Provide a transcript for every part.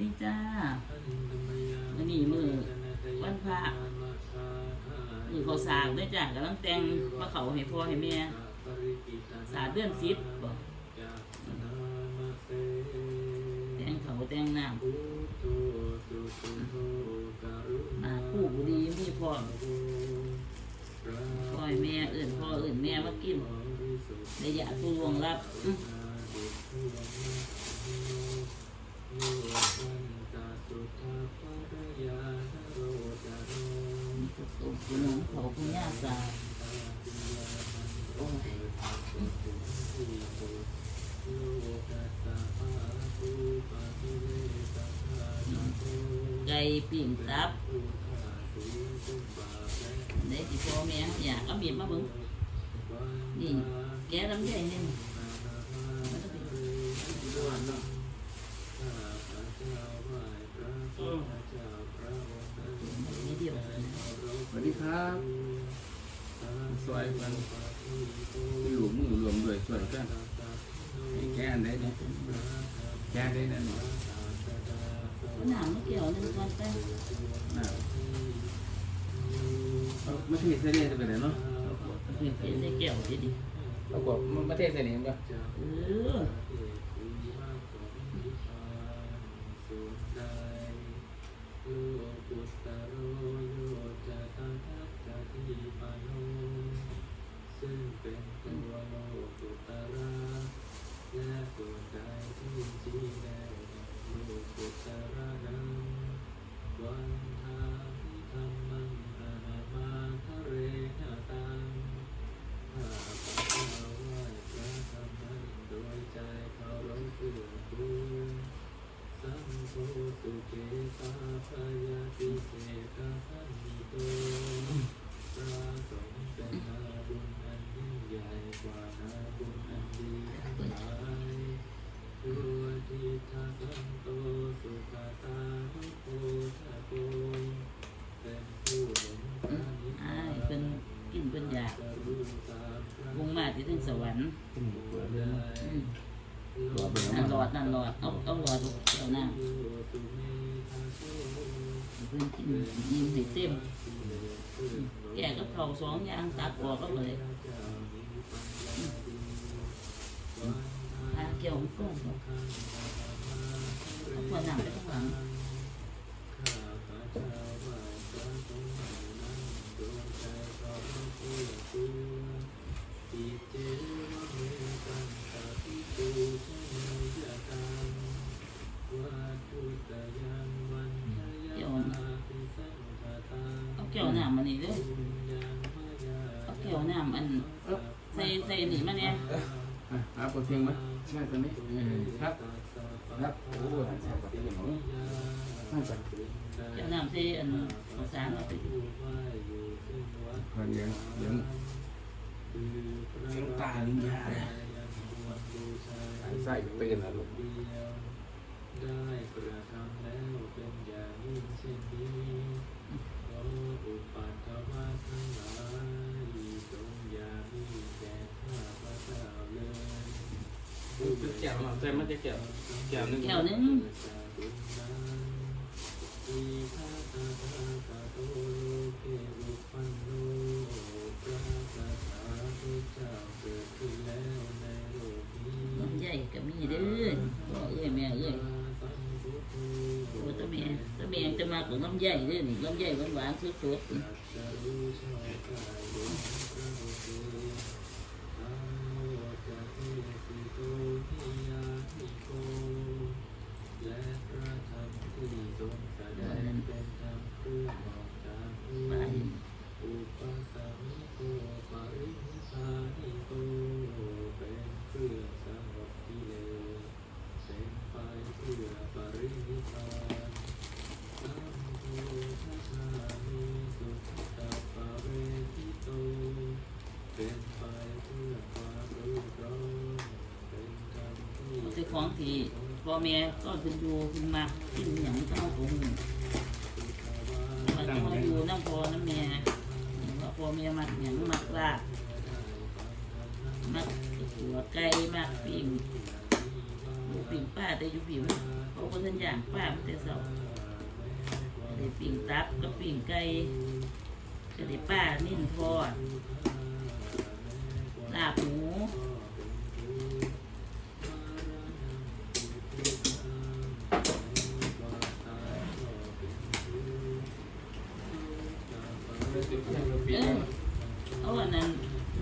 ดีจ้ามื่อนี้มือวันพระมือเขาสากด้วยจ้ากำลังแต่งมาเขาให้พ่อให้แม่สาเดือนสิบบแต่งเขาแต่งน้ำมาคู่บุรีมีพ่อพ่อแม่เอื่นพ่อเอื่นแม่มากินในยะผู้วงรับอื้อมี กระตุกขนมเขาคุณย่าสาโอ้ยไก่ปิ่งตับเด็กที่พ่อแม่อยากเอาบีบมาเบึงนี่แกลำไยนี่มันต้องเป็นนิดเดียวนะ สวัสดีครับสวยกันที่หลุมมือรวมด้วยสวยกันให้แก้อันได้เนี่ยแก้ได้แน่นอน มันหนามไม่เกี่ยวนึงก่อนแต่ นะเอา มาเทใส่เนี่ยจะเป็นไงเนาะเห็นเป็นได้เกี่ยวสิดิเอากดมาเทใส่เนี่ยมั้ยเออซึ่งเป็นตัวโลกุตระและตัวใจที่ชี้แนะโลกุตระนั้น วันทาพิธรรมังอนามาทะเรหะตังข้าพระเจ้าไหว้พระธรรมโดยใจเคารพเพื่อคุณสัมโพสุเกตาพยาติเสกขันติโตพระสงฆ์เป็นนาบุญอันยิ่งใหญ่กว่านาบุญอันดีทั้งหลาย ตัวทิทาสันโตสุขตานุโพธะโกเป็นผู้ห็นพระนิพอ้ายเป็นกินเป็นอยากกรุณาพระวงมาที่ถึงสวรรค์ขึ้นหัวเลยอืมตัวเป็นนั่นหลอดนั่นหลอดเอาเอาหลอดลูกเอาน้ำเพิ่นกินยิ้มให้เต็มแกก็เข้าสองอย่างตัดออกก็เลยเกี่ยวมันก้อนเอา ขวดน้ำไปข้าง อะหาโปรตีนมั้ยใช่ตัวนี้ครับครับโอ้ยใช่ปฏิกิริยาใช่ปะเกี่ยวน้ำใส่อันข้าวสาเอาไปคนเลี้ยงเลี้ยงเลี้ยงตาลิ้นยาเลยใส่ตื่นแล้วลูกได้กระทำแล้วเป็นอย่างยิ่งเช่นนี้ขออุปัตถวะทั้งหลายจงอย่ามีแก่ข้าพระเจ้าเลย แก้วมาใส่มาจะแก้วแก้วนึงแก้วหนึงอีทาตาตาตาโตโลเกอุปันโนพระสัสสะพุทธเจ้าเกิดขึ้นแล้วในโลกนี้ลำไยก็มีเด้อพ่อเอ้ยแม่เอ้ยโอ้ตะแม่ตะแม่จะมากับลำไยเด้อนี่ลำไยหวานๆสดๆ และพระธรรมที่ทรงแสดงเป็นธรรมเพื่อบอกทางผู้ ของที่พ่อแม่ก็เป็นอยู่เป็นมากกินอย่างเจ้าของมันต้องมาอยู่น้ำพอน้ำแม่ว่าพ่อแม่มักอย่างมักลาบมักหัวไก่มักปิ้งหมูปิ่งป้าแต่อยู่ผิวเขาก็ทันอย่างป้ามันแต่เสาได้ปิ่งตับกับปิ่งไก่ก็ได้ป้านิ่นทอดลาบหมู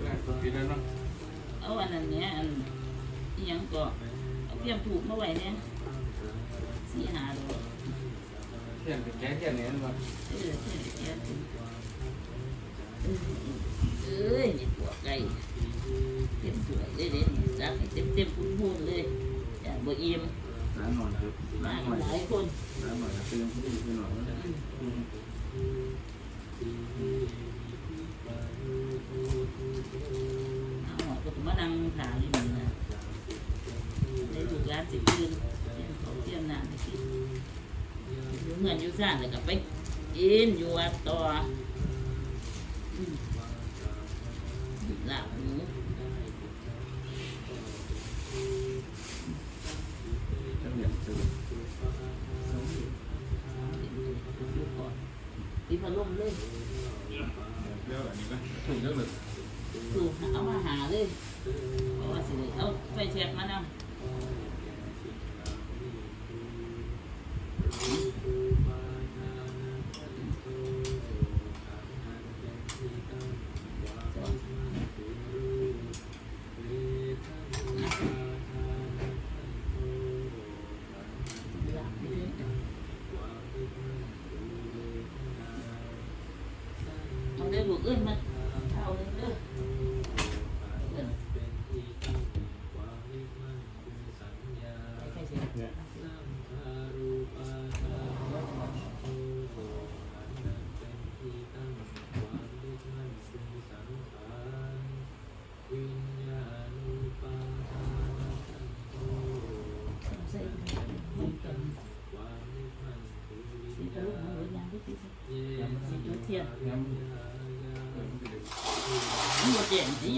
นั้นปีแล้วเนาะเอาอันนั้นเนี่ยอันอิหยังก็เอาเพียมถูกมาไว้เนี่ยสี่หาดอกเทียนเป็นแก่เทียนเนี่ยว่าเออเทียนแก่ถึงเอ้ยนี่ตัวไก่เต็มถ้วยเลยเด่นจักเต็มเต็มพูนพูนเลยอย่าบ่อิ่มร้านนอนครับมาร้านนกัอนนหลายคนร้านนอนจะเป็นผู้ดีขึ้นหน่อย ก็ต้องมานั่งถามอยู่นี่นะได้ถูกร้านสิคืนเตรียมเข อาได้ลูกเอ้ยมา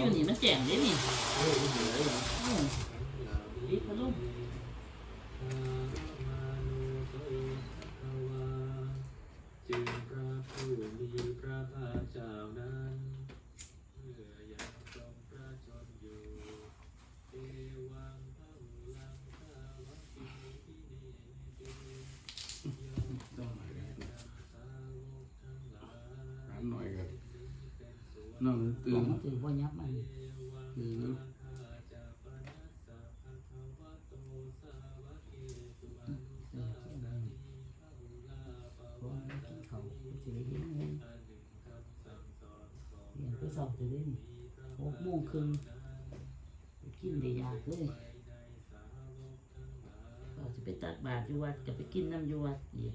อยู่นี่มันแจ่งด้นี่อืมปีพัดลมจึงพระผู้มีพระภาคเจ้านั้นเมื่นอยู่เอวังพระอุลังสาวกิมิทิเนติยอมต้องหน่อยกันสาทั้งหลาย ร้านหน่อยกันน้องตื่ บ น อกถือว่ายับมัน คือ ข้าจะปนัสสะภะคะวะโตสาวะเกตุอนุสาสนีพระอุลาภ เพราะ วะ มันกินเขาสิได้เห็นเงิน อันหนึ่งคำสั่งสอน ของเรียนไปสอบจะเล่นหกโมงครึ่งกินได้ยากเลยในสาวกทั้งหลายก็จะไปตักบาตรอยู่วัดก็ไปกินน้ำอยู่วัดอีก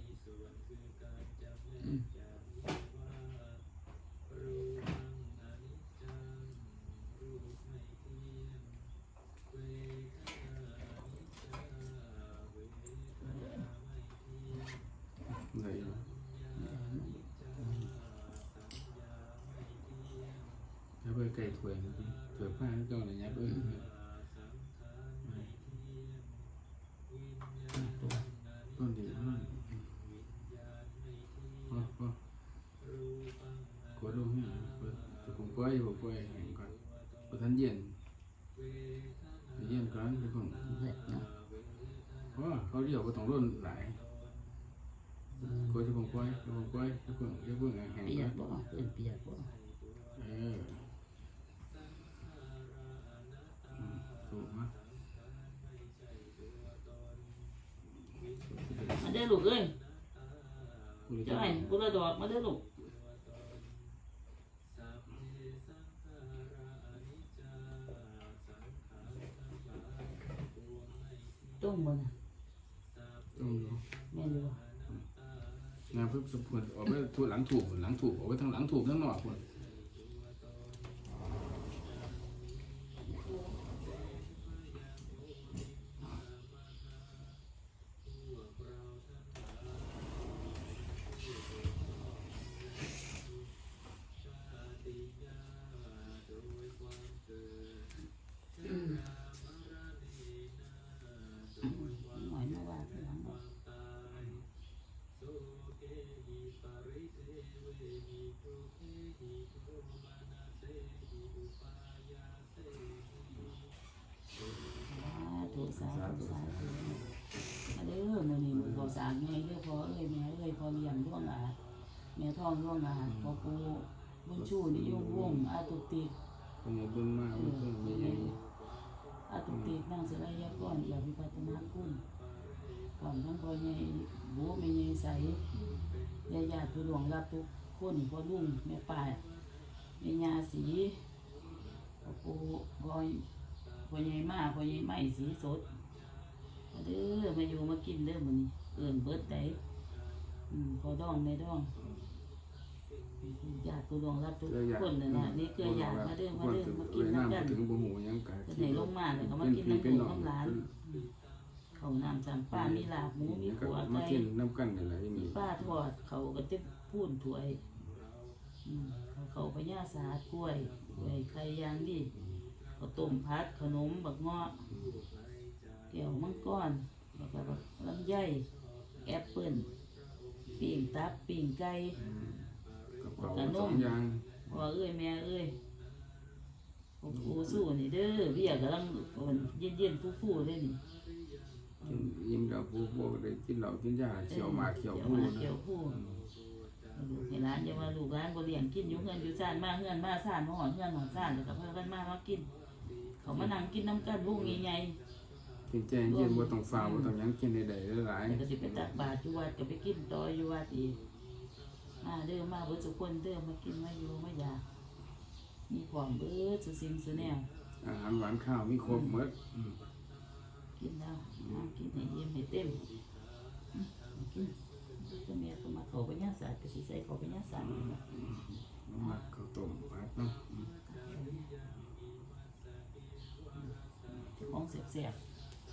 ล่อยผมปล่อยแห่งก่อนพอท่านเย็นไปเย็นก่อนไปก่อนเล็ดเนาะเพราะว่าเขาเดียวก็ต้องร่นหลายก็จะผมปล่อยจะผมปล่อยจะเพิ่งจะเพิ่งแห่งเปียก่อกนบ่เพื่อนเปียกบ่เอออืมถูกมั้ยมาได้อลูกเอ้ยคุณจะจ้อยบุระดอกมาได้อลูก ต้มมันน่ะต้องดูแม่นอยู่บ่งานเพิ่มสมควรออกไปถูหลังถูกหลังถูกออกไปทางหลังถูกทั้งนอกคน ถูกสาธุสาธุมาเด้อมื้อนี้มื้อเขาสางไงเด้อพอเอ้ยแม่เอ้ยพอเลี้ยงร่วงอาแม่ท้องร่วงอาพอปูบุญชูนิยมวงศ์อาตุติเป็นไงบุญมากมันเพิ่งมีอย่างอาตุติกนางสลายยากรอย่าวิปัตนาคุณก่อนทั้งพอใหญ่บูแม่ใหญ่ใสญาญาติผู้หลวงรับทุกคนพอลุงแม่ป้าแม่ยาสี ปูพ่อพ่อใหญ่มาพ่อใหญ่ไม้สีสดมาเด้อมาอยู่มากินเด้อมื้อนี้เอิ่นเบิดได้อืมพอดองแม่ดองญาติผู้ดองรับทุกคนนั่นน่ะนี่เกลือญาติมาเด้อมาเด้อมากินน้ำน้ำกันถึงบ่หูยังกะเพิ่นให้ลงมาแล้วก็มากินน้ำลูกน้ำหลานข้าวน้ำจำป้ามีลาบหมูมีขัวมาไก่กินน้ำกันนี่แหละที่มีมีป้าทอดเขาก็เต็มพูนถ้วยอืมเขาเขาพญาสาดกล้วย กล้วยไข่ย่างดีข้าวต้มผัดขนมบักเงาะแก้วมังกรแล้วก็ลำไยแอปเปิ้ลปิ่งตับปิ่งไก่กับข้าวสองอย่างพ่อเอ้ยแม่เอ้ยโอ้โหสู้นี่เด้อเบี้ยกำลังเย็นเย็นๆฟูๆเลยนี่กินอิ่มแล้วผู้พวกได้กินเหล้ากินยาเขียวหมากเขียวผู้ผู้เขียวผู้ ลูกให้ร้านอย่ามาลูกร้านบ่เลี้ยงกินอยู่เฮือนอยู่ซ่านมาเฮือนมาซ่านมาหอนเฮือนหอนซ่านแล้วก็พากันมามากิน เขามานั่งกินน้ำกันวงใหญ่กินแจงเย็นบ่ต้องฟ้าบ่ต้องหยังกินได้ๆหลายๆแล้วก็สิไปตักบาตรอยู่วัดก็ไปกินต่ออยู่วัดอีกมาเด้อมาเบิดทุกคนเด้อมากินมาอยู่มาอยากมีความเบิดสุสิ่งสุแนวอาหารหวานข้าวมีครบหมดกินแล้วมากินให้เยี่ยมให้เต็มอืมกิน ก็แม่ก็มาเขาไปย่าสาดก็สิใส่เขาไปย่าสาดนี่ล่ะมักข้าวต้มผัดเนาะเจ้องเสียบ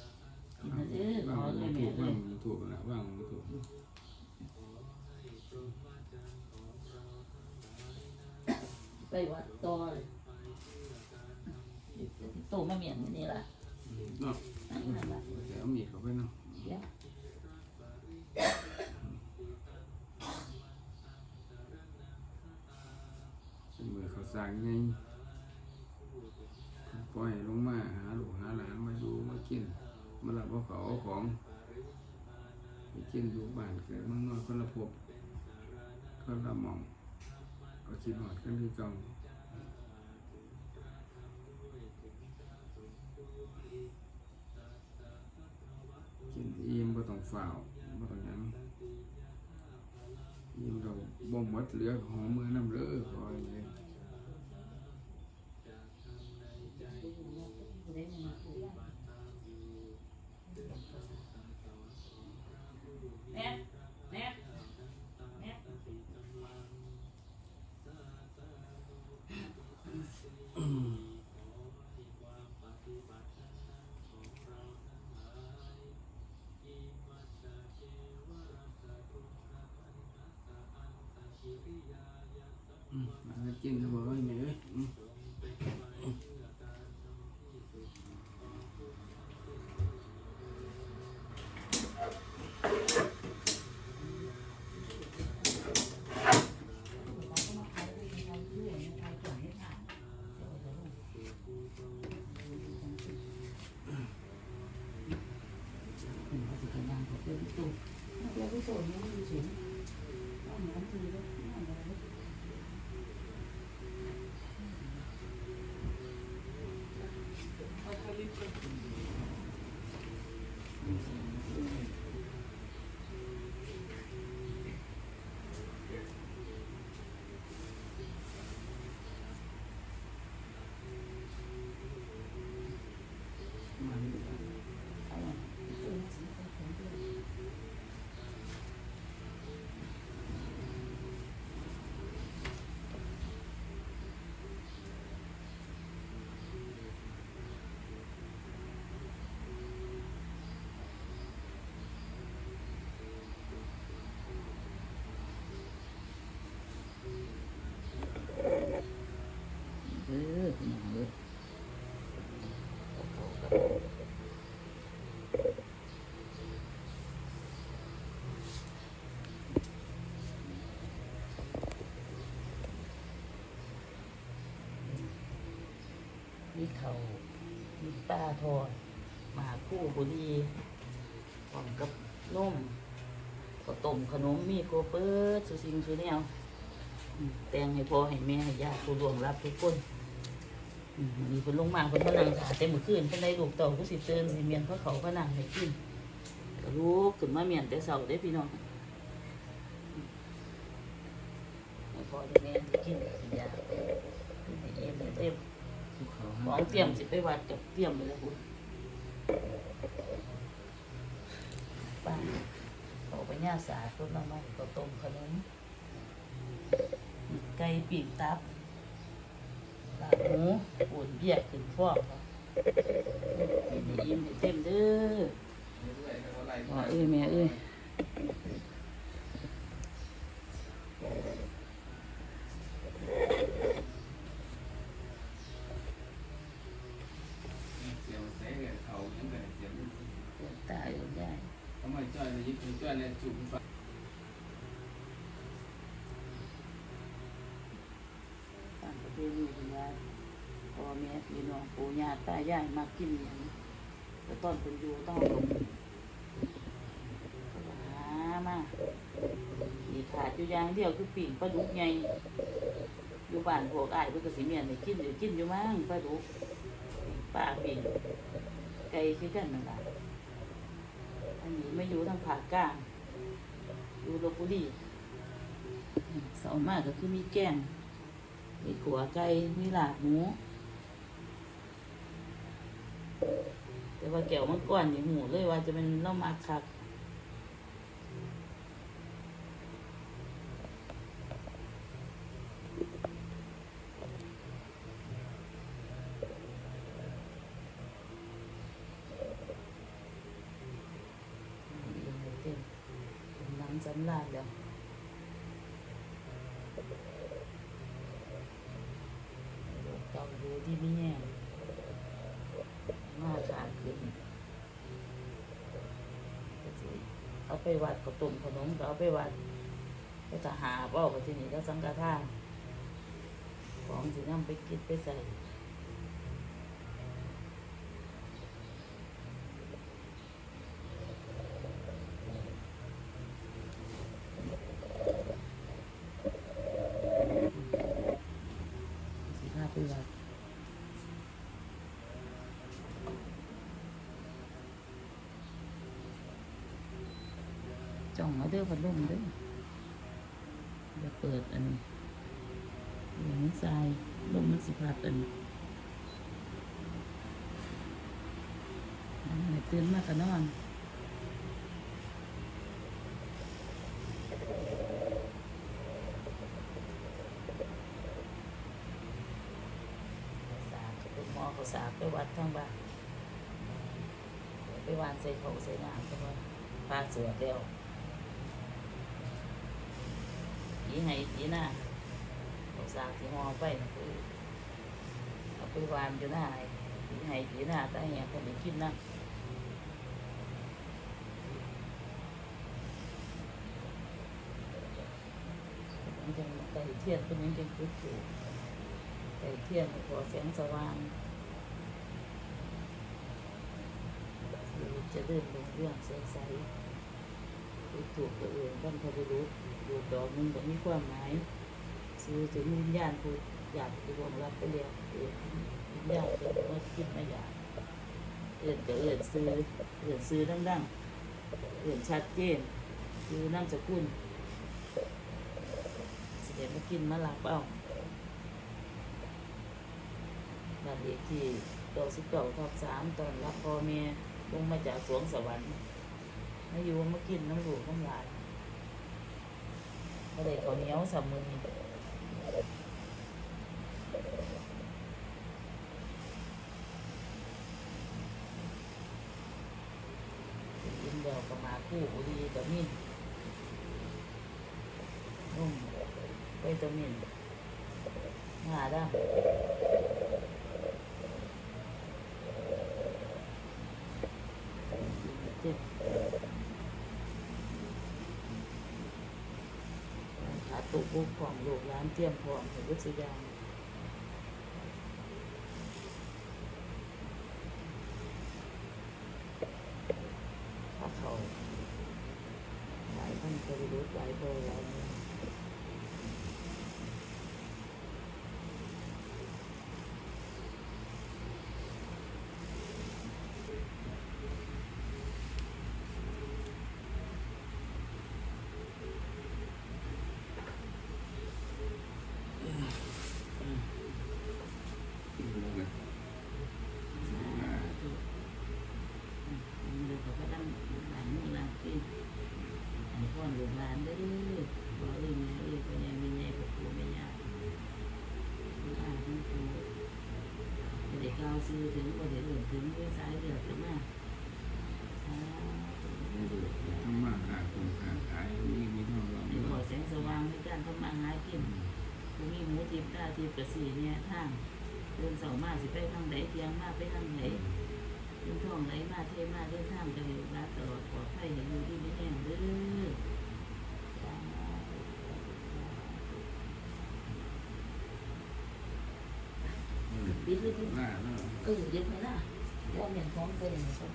ๆกินนะเด้อขว่างอเลยแม่เลว่ายงถูกนะว่างถูกไปวัดต่อเลยโตมาเมียนนี่ล่ะเนาะนั่นล่ะเดี๋ยวมีเข้าไปเนาะเดี๋ยว เป็นมือเขา สร้างไงปล่อยลงมาหาลูกหาหลานมาอยู่มากิน มารับเอาเขาเอาของไปกินอยู่บ้านเกิดมืองนอกคนละภพคนละมองก็คิดหอดกันที่เก่ากินอิ่มบ่ต้องฝ้าวบ่ต้องยังอิ่มเราบ่หมดเหลือหอมมือน้ำเลอะคอยเลย แม่แม่แม่ อืมมา กินก็บอกว่าไง something. อพี่เลยมีเขามีป้าทอดมาคู่บุรีพร้อมกับนุ่มข้าต้มขนมมีโกเปิดสุสิงสุเนียวแตงให้พ่อให้แม่ให้ญาติผู้ล่วงรับทุกคน มวันนี้เพิ่นลงมาเพิ่นมานั่งถาแต่มื้อคืนเพิ่นได้ลูกเต่าผู้สิเตือนสิเมียนเพราะเขาก็นั่งให้กินก็ลูกขึ้นมาเมียนแต่เช้าเด้พี่น้องให้พ่อให้แม่ได้กินให้ยากินให้เอ็มเต็มขาของเตรียมสิไปวัดกับเตรียมไปแล้วคุณป้าเอาไปย่าสาต้นละไม้ก็ต้มขนมไก่ปีกตับ ลาบหมูอุ่นเบียดขึ้นฟอกเขากินให้อิ่มให้เต็มเด้อว่าเอ้ยแม่เอ้ยเสียวใส่กับเขายังไงเสียวเดี๋ยวตายอยู่ได้ทำไมจ้อยเลยยิบจ้อยเลยจุ่มฟ้า ตามประเพณีที่ว่า พี่น้องปู่ย่าตายายมากินอย่างแต่ตอนเป็นอยู่ต้องลงหามาอีขาดอยู่อย่างเดียวคือปิ่งปลาดุกไงอยู่บ้านพวกอ้ายเพิ่นก็สิเมียนได้กินเดี๋ยวกินอยู่มั้งปลาดุกปลาปิ่งไก่คือกันนั่นล่ะอันนี้ไม่อยู่ทางภาคกลางอยู่ลบบุรีเสามากก็คือมีแกงมีขัวไก่มีลาบหมู แต่ว่าแก้วมังกรนี่หูเลยว่าจะเป็นเล่ามาคัก เต็มเป็นน้ำสำราญแล้วเก่าดูที่นี่แน่มาขาดขึ้นก็สิเอา ไปวัดก็ตุ่มขนมก็เอาไปวัดก็จะหาเป้าก็ที่นี่ก็สังกะท่านของสีนำไปกินไปใส่พาไปวัด จ้องเอาเด้อพัดลมเด้ออย่าเปิดอันนี้อย่างทรายลมมันสิพัดอันนี้ตื่นมากกันนอนสาธุเป็นหมอเขาสาไปวัดทั้งบ้านไปวานใส่เขาใส่น้ำเพราะว่าพาสวดแล้ว ผีให้ผีหน้าเขาสาบที่หอไปคือเอาไปวานอยู่หน้าให้ผีให้ผีหน้าแต่เหี้ยคนได้กินนะมันจะไก่เทียนเป็นยังจะคุดอยู่ไก่เทียนขอแสงสว่างชีวิตจะเดินลงเรื่องใสๆ ถูกตัวเองบรรพบุรุษดูดอกหนึงก็มีความหมายซื้อถึงวิญญาณผู้อยากจะรวงรับไปแล้วเองวิญญาณเกิดมาคิดมาอยากเอื่นก็เอื่นซื้อเอื่นซื้อดังๆเอื่นชัดเจนซื้อน้ำสกุลเสด็จมากินมาหลับเอาบ้านเลขที่ดอกสิบเก้าทับสามตอนรับพ่อแม่ลงมาจากสวงสวรรค์ มาอยู่มากินน้ำหลวงน้ำลานก็เลยเขาเหนียวสามมือนี่กินเดียวกับหมาคู่บุรีกับมินนุ่มไปตัวมินหาได้ ปกปกของลูกร้านเตรียมพร้อมให้วิทยาถ้าเขาหลายท่านจะรู้หลายโตหลาย ได้กล่าวซื้อถึงบ่ได้เอื่นถึงด้วยสายเลือดขึ้นมาสาธุไม่ดูทำมาหาคนหาขายมีมีเท่าเราให้ขอแสงสว่างในการทำมาหากินผู้มีหมูทิพย์ตาทิพย์กระสีเนี่ยทางเดินเสามาสิไปทางไหนเทียงมาไปทางไหนเดินท่องไหลมาเทมาเดินทางกันเลยรักตลอดปลอดภัยให้อยู่ที่ไม่แห้งเด้อสาธุ ปิดเลยคุณล่าแล้วเออเดี๋ยวไปละเดี๋ยวเอาเหรียญของไปเลยนะครับ